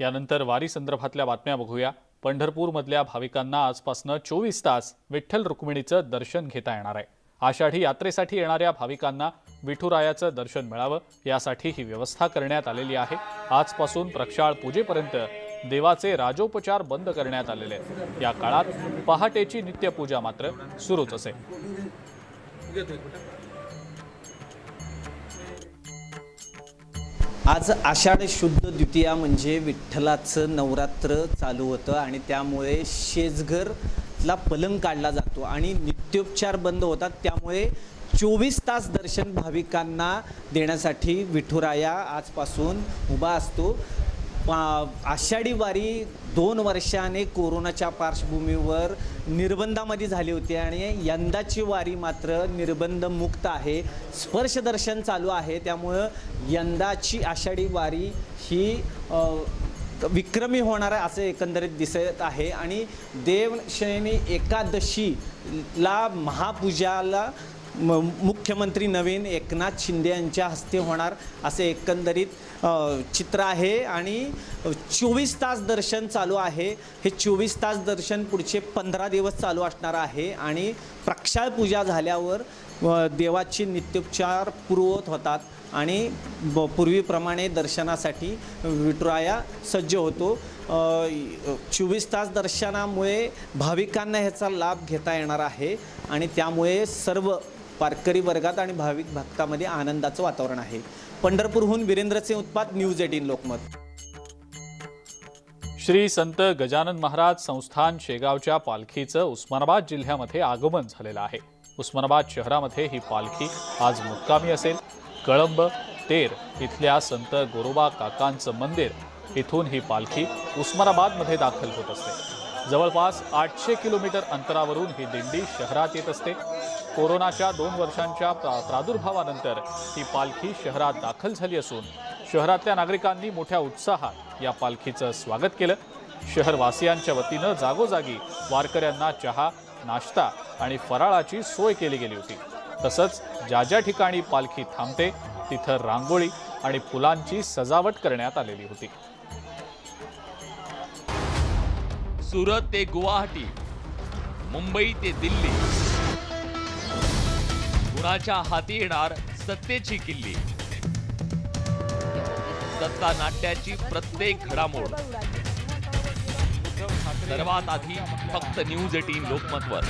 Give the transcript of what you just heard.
यानंतर वारी संदर्भातल्या बातम्या बघूया. पंढरपूरमधल्या भाविकांना आजपासनं चोवीस तास विठ्ठल रुक्मिणीचं दर्शन घेता येणार आहे. आषाढी यात्रेसाठी येणाऱ्या भाविकांना विठुरायाचं दर्शन मिळावं यासाठी ही व्यवस्था करण्यात आलेली आहे. आजपासून प्रक्षाळ पूजेपर्यंत देवाचे राजोपचार बंद करण्यात आलेले आहेत. या काळात पहाटेची नित्यपूजा मात्र सुरूच असेल आज आषाढ शुद्ध द्वितीया म्हणजे विठ्ठलाचं नवरात्र चालू होतं आणि त्यामुळे शेजघरला पलंग काढला जातो आणि नित्योपचार बंद होतात. त्यामुळे चोवीस तास दर्शन भाविकांना देण्यासाठी विठुराया आजपासून उभा असतो. आषाढी वारी दोन वर्षाने कोरोनाच्या पार्श्वभूमीवर निर्बंधामध्ये झाली होती आणि यंदाची वारी मात्र निर्बंधमुक्त आहे. स्पर्शदर्शन चालू आहे. त्यामुळं यंदाची आषाढी वारी ही विक्रमी होणार आहे असं एकंदरीत दिसत आहे. आणि देवशयनी एकादशीला महापूजाला म मुख्यमंत्री नवीन एकनाथ शिंदे यांच्या हस्ते होणार असे एकंदरीत चित्र आहे आणि चोवीस तास दर्शन चालू आहे. हे चोवीस तास दर्शन पुढचे पंधरा दिवस चालू असणार आहे आणि प्रक्षाळ पूजा झाल्यावर देवाची नित्योपचार पूर्वत होतात आणि ब पूर्वीप्रमाणे दर्शनासाठी विठुराया सज्ज होतो. चोवीस तास दर्शनामुळे भाविकांना ह्याचा लाभ घेता येणार आहे आणि त्यामुळे सर्व वारकरी वर्गात आणि भाविक भक्तामध्ये आनंदाचं वातावरण आहे. पंढरपूरहून वीरेंद्रचे उत्पाद न्यूज एटीन लोकमत. श्री संत गजानन महाराज संस्थान शेगावच्या पालखीचं उस्मानाबाद जिल्ह्यामध्ये आगमन झालेलं आहे. उस्मानाबाद शहरामध्ये ही पालखी आज मुक्कामी असेल. कळंब तेर इथल्या संत गोरोबा काकांचं मंदिर इथून ही पालखी उस्मानाबादमध्ये दाखल होत असते. जवळपास आठशे किलोमीटर अंतरावरून ही दिंडी शहरात येत असते. कोरोनाच्या दोन वर्षांच्या प्रा- प्रादुर्भावानंतर ही पालखी शहरात दाखल झाली असून शहरातल्या नागरिकांनी मोठ्या उत्साहात या पालखीचं स्वागत केलं. शहरवासियांच्या वतीनं जागोजागी वारकऱ्यांना चहा नाश्ता आणि फराळाची सोय केली गेली होती. तसंच ज्या ज्या ठिकाणी पालखी थांबते तिथं रांगोळी आणि फुलांची सजावट करण्यात आलेली होती. सुरत ते गुवाहाटी मुंबई ते दिल्ली. कुणाच्या हाती येणार सत्तेची किल्ली. सत्ता नाट्याची प्रत्येक घडामोड. सर्वात आधी फक्त न्यूज एटीन लोकमतवर.